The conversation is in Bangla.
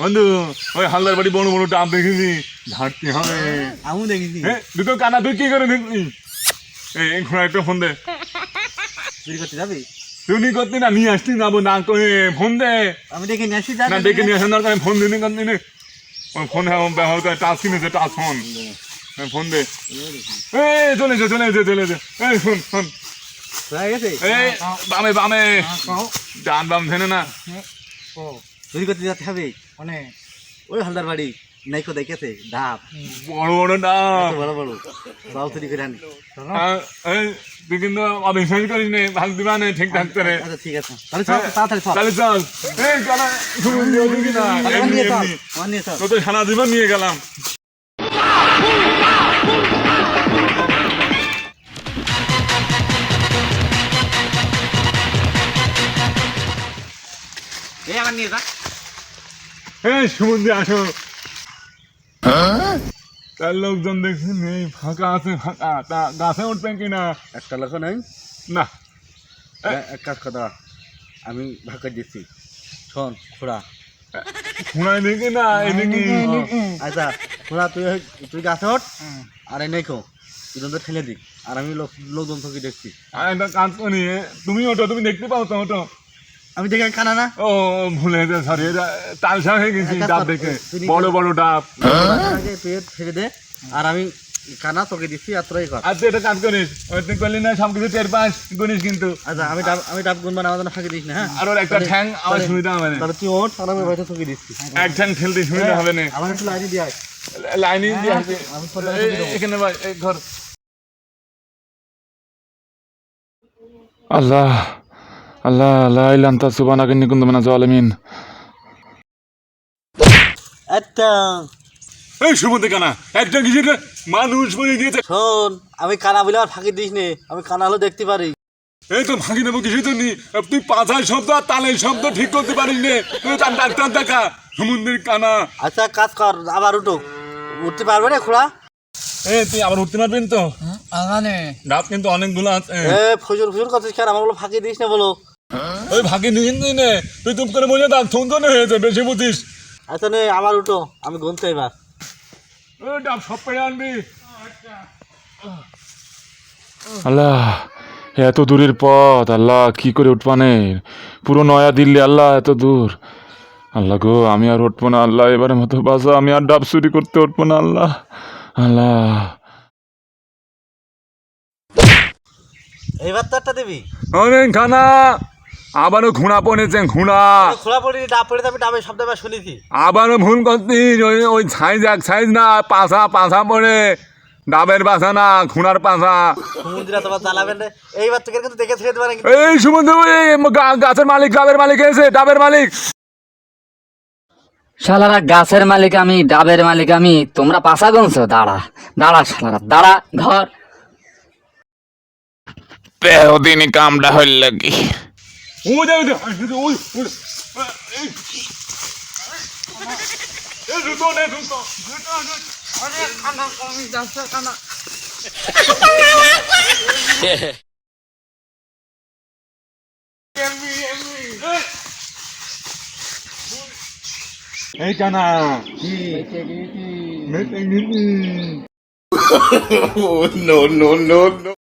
বন্ধু ওই হালদার বাড়ি বড় বড় ডাব দেখেছি। ঝাড়তে হবে আমি দেখেছি। হ্যাঁ দুটো কানা তুই কি করে দেখলি এই ঘোড়া একটা ফোন দে। চুরি করতে যাবি? তুই করতে না নিয়ে আসতি যাব না করে ফোন দে। আমি দেখে নিয়ে আসি না ডেকে নিয়ে আসার দরকার ফোন দিনি করতে নে ওই ফোন হ্যাঁ ব্যবহার করে টাচ কিনেছে টাচ ফোন। হ্যাঁ, ফোন দে। এই চলে এসে চলে চলে এই ফোন ফোন। এই বামে বামে। ডান বাম ধেনে না। ও চুরি করতে যেতে হবে। মানে ওই হালদার বাড়ি নাইকো দেখেছে ধাপ। বড় বড় ডাব বড় বড়। চুরি করে আনি। আহ, এই, তুই কিন্তু অবিশ্বাস করিস নে ভাগ দিবা নে ঠিকঠাক করে। আচ্ছা ঠিক আছে। তাহলে চল তাড়াতাড়ি চল। তাহলে চল। এই কানা শুনুন দিও দিবি না নিয়ে চল নিয়ে চল। তো তো সারা জীবন নিয়ে গেলাম। এই আমার নিয়ে যা। এই সমুদ্রে আসো। তার লোকজন দেখছি নেই ফাঁকা আছে ফাঁকা। তা গাছে উঠবেন কিনা একটা লোক নেই? না। এক কাজ কথা আমি করে দিচ্ছি। শোন খোড়া। শোনাই দেখি না? এদিকে আচ্ছা খোড়া তুই তুই গাছে ওঠ। আর দুজন তো ঠেলে দিক আর আমি লোক লোকজন থেকে দেখছি। আর একটা কাজ করি তুমি ওটো তুমি দেখতে পাও তো ওটো আমি দেখে কানা না? ও ভুলে গেছে সরি তালসা হয়ে গেছি ডাব দেখে। বড় বড় ডাব। আগে তুই ঠেলে দে আর আমি কানা তোকে দিচ্ছি আর তোরাই কর। আর তুই একটা কাজ করিস। ওই তুই করলি না সব কিছু টের পাস গুনিস কিন্তু। আচ্ছা আমি ডাব আমি ডাব গুনবান আমার জন্য ফাঁকি দিস না হ্যাঁ? আর ওর একটা ঠ্যাং আমার সুবিধা হবে না। তাহলে তুই ওঠ আর আমি হয়তো তোকে দিচ্ছি এক ঠ্যাং ঠেলতে সুবিধা হবে না। আমার একটু লাইনে দিয়ে আয়। লাইনে দিয়ে এই- এখানে ভাই ঘর। আল্লাহ আল্লাহ জালিমিন আচ্ছা এই সুমন্তে কানা একটা কিছু মানুষ বলে দিয়েছে। শোন আমি কানা বলে আর ফাঁকি দিস নে আমি কানা দেখতে পারি। এই তো ভাগি নেব কিছু তো নি তুই শব্দ আর তালের শব্দ ঠিক করতে পারিস নে। তুই তার ডাক্তার দেখা সমুদ্রের কানা। আচ্ছা কাজ কর আবার উঠো। উঠতে পারবে না খোড়া এই তুই আবার উঠতে পারবেন তো? আগানে কিন্তু অনেকগুলো আছে। এ ফুজুর ফুজুর করছিস কেন? আমার বলো ফাঁকি দিস না বলো। ওই ভাগে নে। তুই তুপ করে বলে থাক থন হয়েছে বেশি বুঝিস। আচ্ছা নে আবার উঠো আমি গুনতে এবার। ওই ডাব সব পেয়ে আনবি। আল্লাহ এত দূরের পথ আল্লাহ কি করে উঠবানে পুরো নয়া দিল্লি আল্লাহ এত দূর। আল্লাহ গো আমি আর উঠবো না আল্লাহ এবারে মতো বাসা আমি আর ডাব চুরি করতে উঠবো না আল্লাহ। আল্লাহ। এইবার তো একটা দিবি? অনেক খানা। আবারও ঘোড়া পড়েছে ঘোড়া খোলা পড়ি ডাব পড়ে আমি ডাবের শব্দ এবার শুনেছি। আবারও ভুল করতিস ওই ওই সাইজ এক সাইজ না পাশা পাশা পড়ে। ডাবের পাশা না ঘোড়ার পাশা। সমুদ্রে তোমার জ্বালাবেন রে এইবার তোকে কিন্তু দেখে ছেড়ে দেবে এই সুমন্ত ওই গাছের মালিক ডাবের মালিক এসে ডাবের মালিক। শালারা গাছের মালিক আমি ডাবের মালিক আমি তোমরা পাশা গুনছো দাঁড়া দাঁড়া শালারা দাঁড়া ধর তেহদিনই কামটা হইল কি 오다 오다 오다 오다 내 눈도 내 눈도 아니 가나 고민 났어 가나 했잖아. 메땡이. no, no, no, no.